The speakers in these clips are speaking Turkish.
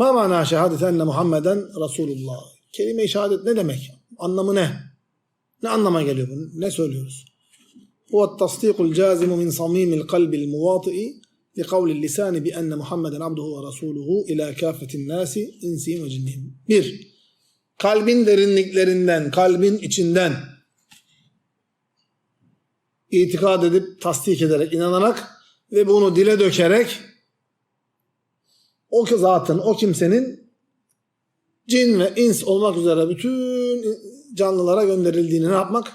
Ma mana şehadet enne Muhammeden Resulullah. Kelime-i şehadet ne demek? Anlamı ne? Ne anlama geliyor bu? Ne söylüyoruz? Huve tasdikul cazimu min samimil kalbil muvati'i li kavlil lisani bi enne Muhammeden abduhu ve rasuluhu ila kâfetin nâsi insihim ve cinnihim. Bir, kalbin derinliklerinden, kalbin içinden itikad edip, tasdik ederek, inanarak ve bunu dile dökerek o zatın, o kimsenin cin ve ins olmak üzere bütün canlılara gönderildiğini ne yapmak?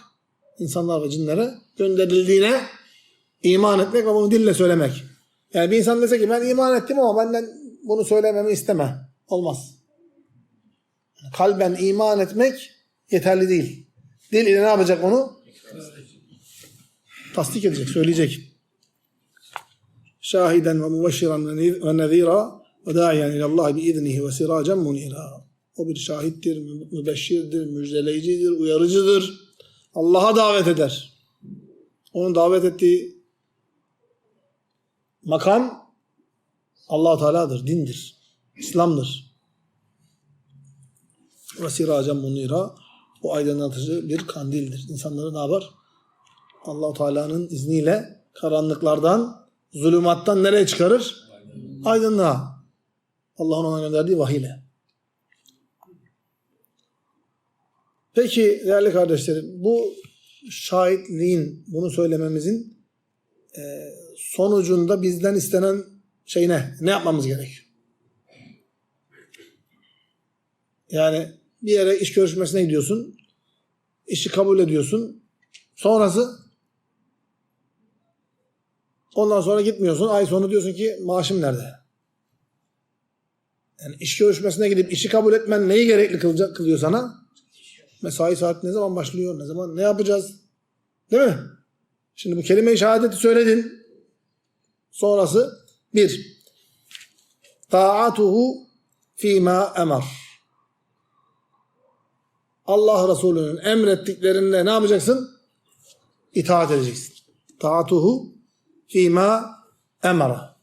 İnsanlar ve cinlere gönderildiğine iman etmek ve bunu dille söylemek. Yani bir insan dese ki ben iman ettim ama benden bunu söylememi isteme. Olmaz. Kalben iman etmek yeterli değil. Dil ile ne yapacak onu? Tasdik edecek, söyleyecek. Şahiden ve mubeşşiran ve nezira ve da'iyen ilallah bi iznihi ve siracen munira. O bir şahittir, mübeşşirdir, müjdeleyicidir, uyarıcıdır. Allah'a davet eder. Onun davet ettiği makam allah Teala'dır, dindir, İslam'dır. Ve siracen munira o aydınlatıcı bir kandildir. İnsanları ne yapar? allah Teala'nın izniyle karanlıklardan, zulümattan nereye çıkarır? Aydınlığa. Allah'ın ona gönderdiği vahiyle. Peki değerli kardeşlerim bu şahitliğin, bunu söylememizin e, sonucunda bizden istenen şey ne? Ne yapmamız gerek? Yani bir yere iş görüşmesine gidiyorsun, işi kabul ediyorsun, sonrası ondan sonra gitmiyorsun, ay sonu diyorsun ki maaşım nerede? Yani iş görüşmesine gidip işi kabul etmen neyi gerekli kılacak, kılıyor sana? Mesai saati ne zaman başlıyor? Ne zaman? Ne yapacağız? Değil mi? Şimdi bu kelime-i şehadeti söyledin. Sonrası bir. Taatuhu fîmâ emar. Allah Resulü'nün emrettiklerinde ne yapacaksın? İtaat edeceksin. Taatuhu fîmâ emara.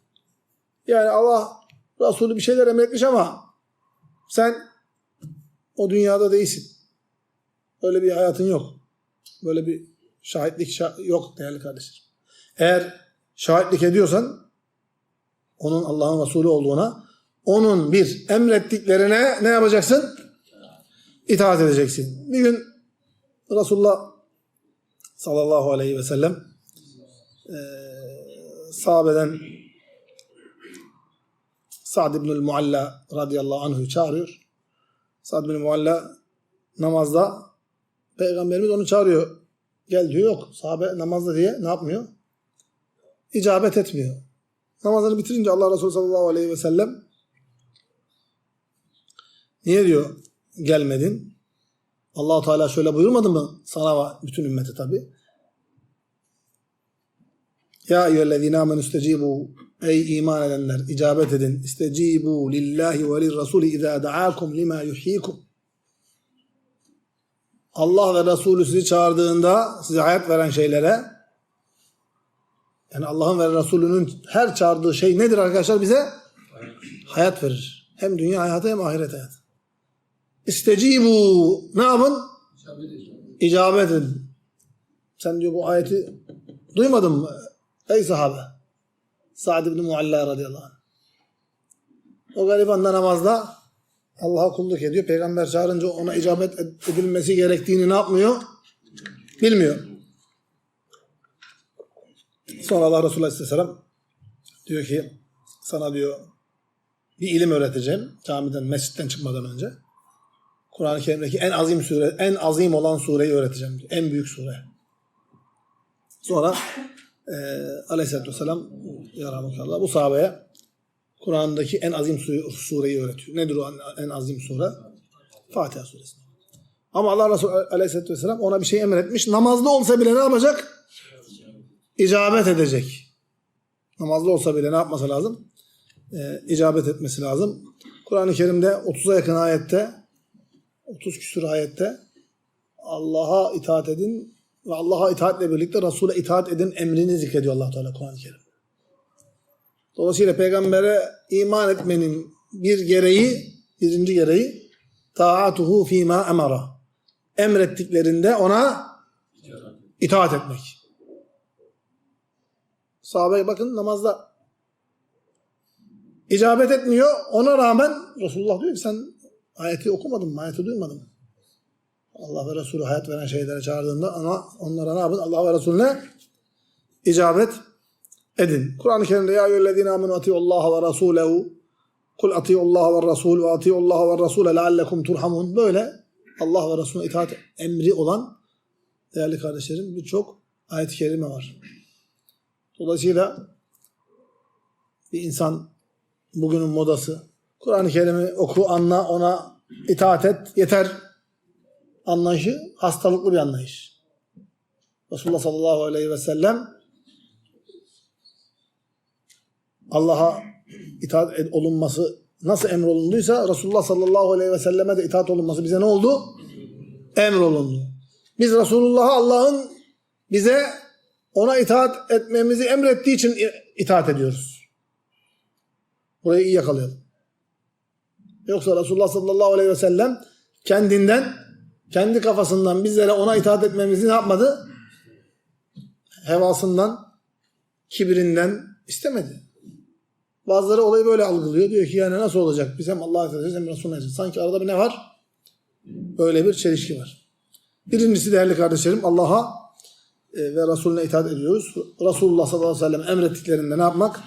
Yani Allah Resulü bir şeyler emretmiş ama sen o dünyada değilsin. Öyle bir hayatın yok. Böyle bir şahitlik şah- yok değerli kardeşlerim. Eğer şahitlik ediyorsan onun Allah'ın Resulü olduğuna onun bir emrettiklerine ne yapacaksın? İtaat edeceksin. Bir gün Resulullah sallallahu aleyhi ve sellem eee sahabeden Sa'd ibn Mualla radıyallahu anh'ı çağırıyor. Sa'd ibn Mualla namazda Peygamberimiz onu çağırıyor. Gel diyor yok. Sahabe namazda diye ne yapmıyor? İcabet etmiyor. Namazını bitirince Allah Resulü sallallahu aleyhi ve sellem niye diyor gelmedin? allah Teala şöyle buyurmadı mı? Sana ve bütün ümmete tabi. Ya eyyühellezine amenü istecibu Ey iman edenler icabet edin. İstecibu lillahi ve lirrasuli izâ da'akum lima yuhyikum. Allah ve Resulü sizi çağırdığında size hayat veren şeylere yani Allah'ın ve Resulünün her çağırdığı şey nedir arkadaşlar bize? Hayat verir. Hem dünya hayatı hem ahiret hayatı. İstecibu ne yapın? İcabet edin. Sen diyor bu ayeti duymadın mı? Ey sahabe. Sa'd ibn Mualla radıyallahu anh. O gariban da namazda Allah'a kulluk ediyor. Peygamber çağırınca ona icabet edilmesi gerektiğini ne yapmıyor? Bilmiyor. Sonra Allah Resulü Aleyhisselam diyor ki sana diyor bir ilim öğreteceğim camiden, mescitten çıkmadan önce. Kur'an-ı Kerim'deki en azim sure, en azim olan sureyi öğreteceğim diyor. En büyük sure. Sonra e, Aleyhisselatü Vesselam Yarhamukallah bu sahabeye Kur'an'daki en azim su- sureyi öğretiyor. Nedir o en- azim sure? Fatiha suresi. Ama Allah Resulü Aleyhisselatü Vesselam ona bir şey emretmiş. Namazda olsa bile ne yapacak? İcabet edecek. Namazda olsa bile ne yapması lazım? Ee, icabet etmesi lazım. Kur'an-ı Kerim'de 30'a yakın ayette 30 küsur ayette Allah'a itaat edin ve Allah'a itaatle birlikte Resul'e itaat edin emrini zikrediyor allah Teala Kur'an-ı Kerim. Dolayısıyla peygambere iman etmenin bir gereği, birinci gereği taatuhu fîmâ emara. Emrettiklerinde ona itaat etmek. Sahabe bakın namazda icabet etmiyor. Ona rağmen Resulullah diyor ki sen ayeti okumadın mı? Ayeti duymadın mı? Allah ve Resulü hayat veren şeylere çağırdığında ama onlara ne yapın? Allah ve Resulüne icabet edin. Kur'an-ı Kerim'de ya eyyühellezine amenu atiullaha ve rasulehu kul atiullaha ve rasul ve atiullaha ve rasule leallekum turhamun. Böyle Allah ve Resulüne itaat emri olan değerli kardeşlerim birçok ayet-i kerime var. Dolayısıyla bir insan bugünün modası Kur'an-ı Kerim'i oku, anla, ona itaat et, yeter anlayışı hastalıklı bir anlayış. Resulullah sallallahu aleyhi ve sellem Allah'a itaat olunması nasıl emrolunduysa Resulullah sallallahu aleyhi ve selleme de itaat olunması bize ne oldu? Emrolundu. Biz Resulullah'a Allah'ın bize ona itaat etmemizi emrettiği için itaat ediyoruz. Burayı iyi yakalayalım. Yoksa Resulullah sallallahu aleyhi ve sellem kendinden, kendi kafasından bizlere ona itaat etmemizi ne yapmadı? Hevasından, kibirinden istemedi. Bazıları olayı böyle algılıyor. Diyor ki yani nasıl olacak? Biz hem Allah'a itaat edeceğiz hem Resulüne edeceğiz. Sanki arada bir ne var? Böyle bir çelişki var. Birincisi değerli kardeşlerim Allah'a e, ve Resulüne itaat ediyoruz. Resulullah sallallahu aleyhi ve sellem emrettiklerinde ne yapmak?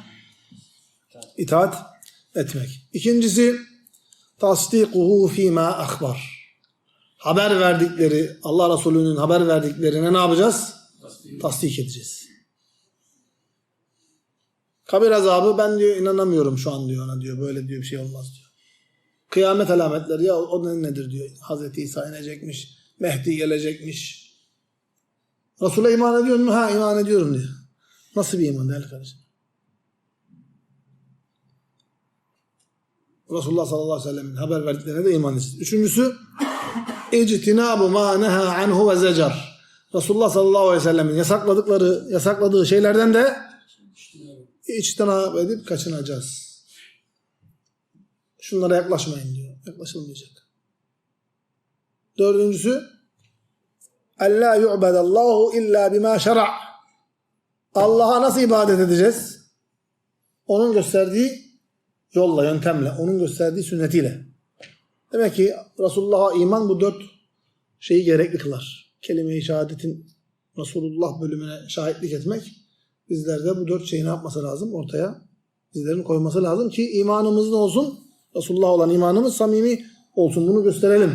İtaat etmek. İkincisi tasdikuhu fîmâ akbar. Haber verdikleri, Allah Resulü'nün haber verdiklerine ne yapacağız? Tasdik edeceğiz. Kabir azabı ben diyor inanamıyorum şu an diyor ona diyor. Böyle diyor bir şey olmaz diyor. Kıyamet alametleri ya o ne- nedir diyor. Hazreti İsa inecekmiş. Mehdi gelecekmiş. Resul'e iman ediyor mu? Ha iman ediyorum diyor. Nasıl bir iman değerli kardeşim? Resulullah sallallahu aleyhi ve sellem'in haber verdiklerine de iman edeceğiz. Üçüncüsü ma neha anhu ve zecar. Resulullah sallallahu aleyhi ve sellem'in yasakladıkları, yasakladığı şeylerden de içtinab edip kaçınacağız. Şunlara yaklaşmayın diyor. Yaklaşılmayacak. Dördüncüsü Allah yu'bedallahu illa bima şera. Allah'a nasıl ibadet edeceğiz? Onun gösterdiği yolla, yöntemle, onun gösterdiği sünnetiyle. Demek ki Resulullah'a iman bu dört şeyi gerekli kılar. Kelime-i şehadetin Resulullah bölümüne şahitlik etmek bizlerde bu dört şeyi ne yapması lazım? Ortaya bizlerin koyması lazım ki imanımız ne olsun? Resulullah olan imanımız samimi olsun. Bunu gösterelim.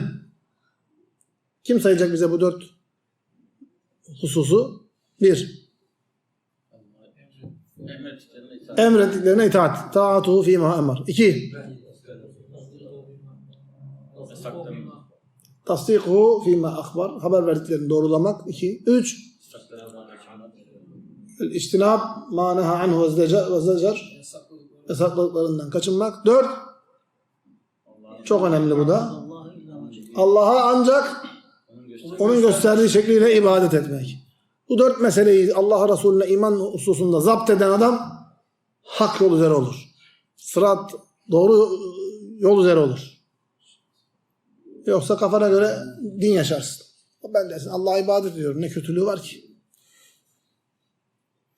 Kim sayacak bize bu dört hususu? Bir, Emrettiklerine itaat. Taatuhu fîmâ emar. İki, tasdikuhu fîmâ akbar. Haber verdiklerini doğrulamak. İki. Üç, yasaklarına kaçınmak. İçtinab ma neha anhu ve zecer-. Yasakladıklarından kaçınmak. Dört, çok önemli bu da. Allah'a ancak onun gösterdiği şekliyle ibadet etmek. Bu dört meseleyi Allah Resulüne iman hususunda zapt eden adam hak yol üzere olur. Sırat doğru yol üzere olur. Yoksa kafana göre din yaşarsın. Ben dersin Allah'a ibadet ediyorum. Ne kötülüğü var ki?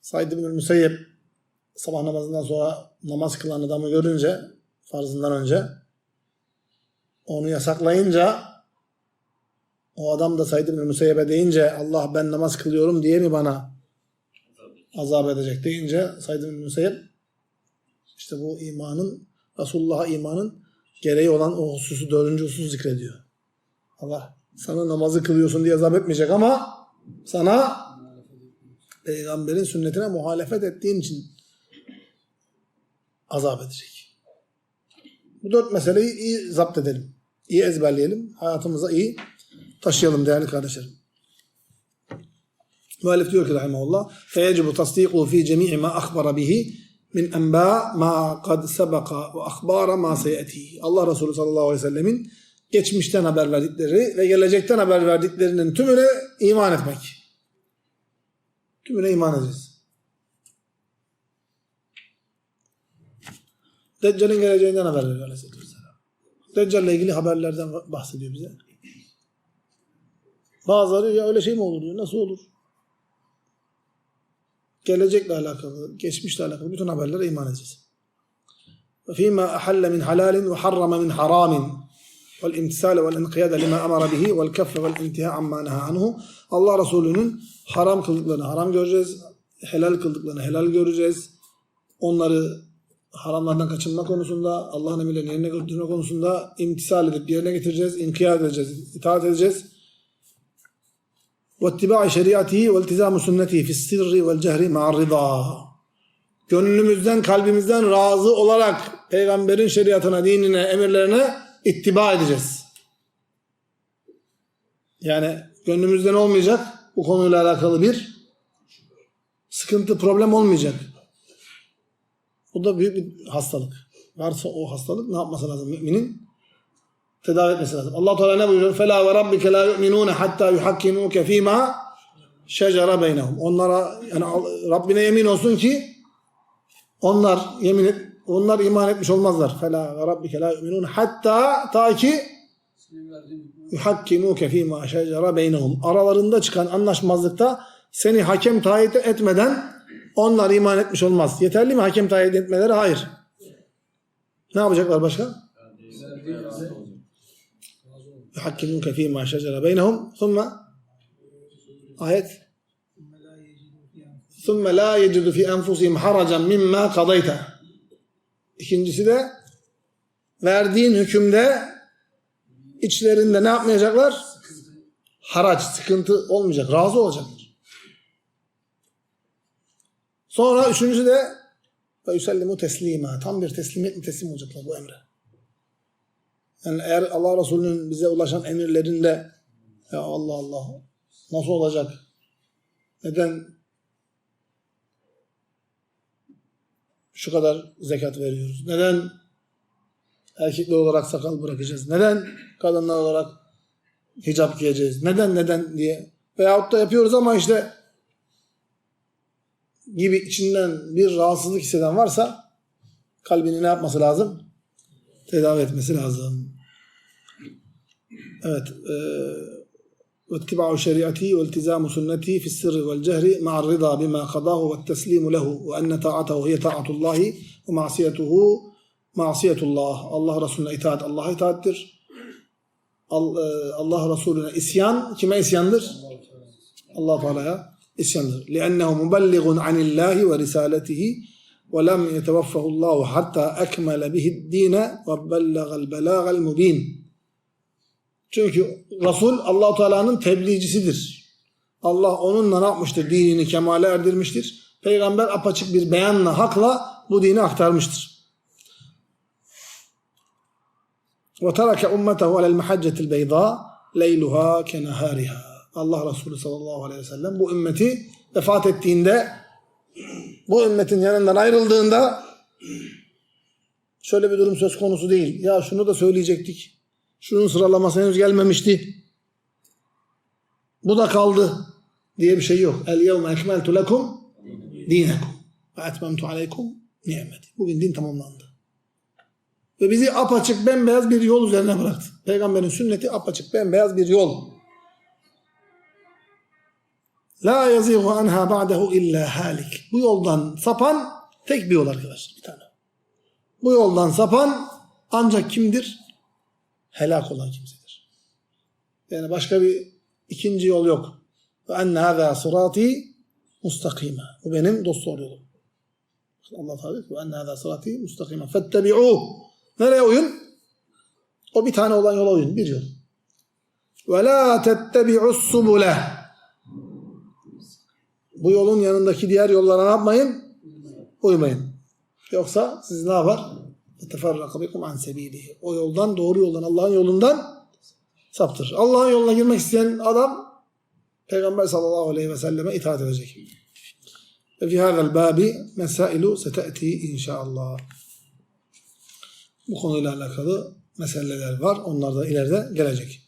Said bin Müseyyep sabah namazından sonra namaz kılan adamı görünce farzından önce onu yasaklayınca o adam da Said bin Müseyyep'e deyince Allah ben namaz kılıyorum diye mi bana azap edecek deyince Said bin Müseyyep işte bu imanın Resulullah'a imanın gereği olan o hususu, dördüncü hususu zikrediyor. Allah sana namazı kılıyorsun diye azap etmeyecek ama sana peygamberin sünnetine muhalefet ettiğin için azap edecek. Bu dört meseleyi iyi zapt edelim. İyi ezberleyelim. Hayatımıza iyi taşıyalım değerli kardeşlerim. Müellif diyor ki rahimeullah feyecibu tasdikuhu fi cemi'i ma akhbara bihi min enba ma kad sebeka ve akhbara ma seyeti. Allah Resulü sallallahu aleyhi ve sellemin geçmişten haber verdikleri ve gelecekten haber verdiklerinin tümüne iman etmek. Tümüne iman edeceğiz. Deccal'in geleceğinden haber veriyor Aleyhisselatü Vesselam. Deccal'le ilgili haberlerden bahsediyor bize. Bazıları ya öyle şey mi olur diyor. Nasıl olur? Gelecekle alakalı, geçmişle alakalı bütün haberlere iman edeceğiz. فيما أحل من حلال وحرم من حرام والامتثال والانقياد لما أمر به والكف والانتهاء عما نهى عنه Allah Resulü'nün haram kıldıklarını haram göreceğiz. Helal kıldıklarını helal göreceğiz. Onları haramlardan kaçınma konusunda, Allah'ın emirlerini yerine götürme konusunda imtisal edip yerine getireceğiz, inkiyat edeceğiz, itaat edeceğiz. واتباع شريعته والتزام سنته في السر والجهر مع الرضا gönlümüzden, kalbimizden razı olarak peygamberin şeriatına, dinine, emirlerine ittiba edeceğiz. Yani gönlümüzden olmayacak bu konuyla alakalı bir sıkıntı, problem olmayacak. Bu da büyük bir hastalık. Varsa o hastalık ne yapması lazım müminin? tedavi etmesi lazım. Allah Teala ne buyuruyor? Fela ve rabbike la yu'minuna hatta yuhakkimuke fima şecere beynehum. Onlara yani Rabbine yemin olsun ki onlar yemin et, onlar iman etmiş olmazlar. Fela ve rabbike la yu'minun hatta ta ki yuhakkimuke fîmâ şecere beynehum. Aralarında çıkan anlaşmazlıkta seni hakem tayin etmeden onlar iman etmiş olmaz. Yeterli mi hakem tayin etmeleri? Hayır. Ne yapacaklar başka? Yuhakkimuke fîmâ şecere beynehum. Sonra ayet ثُمَّ لَا يَجِدُ فِي أَنْفُسِهِمْ حَرَجًا مِمَّا قَضَيْتَ İkincisi de verdiğin hükümde içlerinde ne yapmayacaklar? Haraç, sıkıntı olmayacak. Razı olacaklar. Sonra üçüncüsü de ve yusellimu teslima. Tam bir teslimiyet mi teslim olacaklar bu emre. Yani eğer Allah Resulü'nün bize ulaşan emirlerinde ya Allah Allah nasıl olacak? Neden şu kadar zekat veriyoruz? Neden erkekler olarak sakal bırakacağız? Neden kadınlar olarak hicap giyeceğiz? Neden neden diye. Veyahut da yapıyoruz ama işte gibi içinden bir rahatsızlık hisseden varsa kalbini ne yapması lazım? Tedavi etmesi lazım. Evet. واتباع شريعته والتزام سنته في السر والجهر مع الرضا بما قضاه والتسليم له وأن طاعته هي طاعة الله ومعصيته معصية الله Allah Resulüne itaat Allah'a itaattir. Allah Resulüne isyan kime isyandır? Allah Teala'ya isyandır. لأنه مبلغ عن الله ورسالته ولم يتوفه الله حتى أكمل به الدين وبلغ البلاغ المبين çünkü Resul allah Teala'nın tebliğcisidir. Allah onunla ne yapmıştır? Dinini kemale erdirmiştir. Peygamber apaçık bir beyanla, hakla bu dini aktarmıştır. وَتَرَكَ أُمَّتَهُ عَلَى الْمَحَجَّةِ الْبَيْضَاءِ لَيْلُهَا كَنَهَارِهَا Allah Resulü sallallahu aleyhi ve sellem bu ümmeti vefat ettiğinde bu ümmetin yanından ayrıldığında şöyle bir durum söz konusu değil. Ya şunu da söyleyecektik. Şunun sıralaması henüz gelmemişti. Bu da kaldı diye bir şey yok. El yevme ekmeltu lekum dinekum ve etmemtu aleykum nimeti. Bugün din tamamlandı. Ve bizi apaçık bembeyaz bir yol üzerine bıraktı. Peygamberin sünneti apaçık bembeyaz bir yol. La yazigu anha ba'dehu illa halik. Bu yoldan sapan tek bir yol arkadaşlar. Bir tane. Bu yoldan sapan ancak kimdir? helak olan kimsedir. Yani başka bir ikinci yol yok. Ve enne hâzâ sırâtî mustakîmâ. Bu benim dost doğru yolum. Allah Teala diyor ki ve enne hâzâ sırâtî mustakîmâ. Fettebi'û. Nereye uyun? O bir tane olan yola uyun. Bir yol. Ve lâ tettebi'us subule. Bu yolun yanındaki diğer yollara ne yapmayın? Uymayın. Yoksa siz ne yapar? teferraka bikum an sebilihi. O yoldan, doğru yoldan, Allah'ın yolundan saptır. Allah'ın yoluna girmek isteyen adam Peygamber sallallahu aleyhi ve selleme itaat edecek. Ve fi hâzel bâbi mesailu inşallah. Bu konuyla alakalı meseleler var. Onlar da ileride gelecek.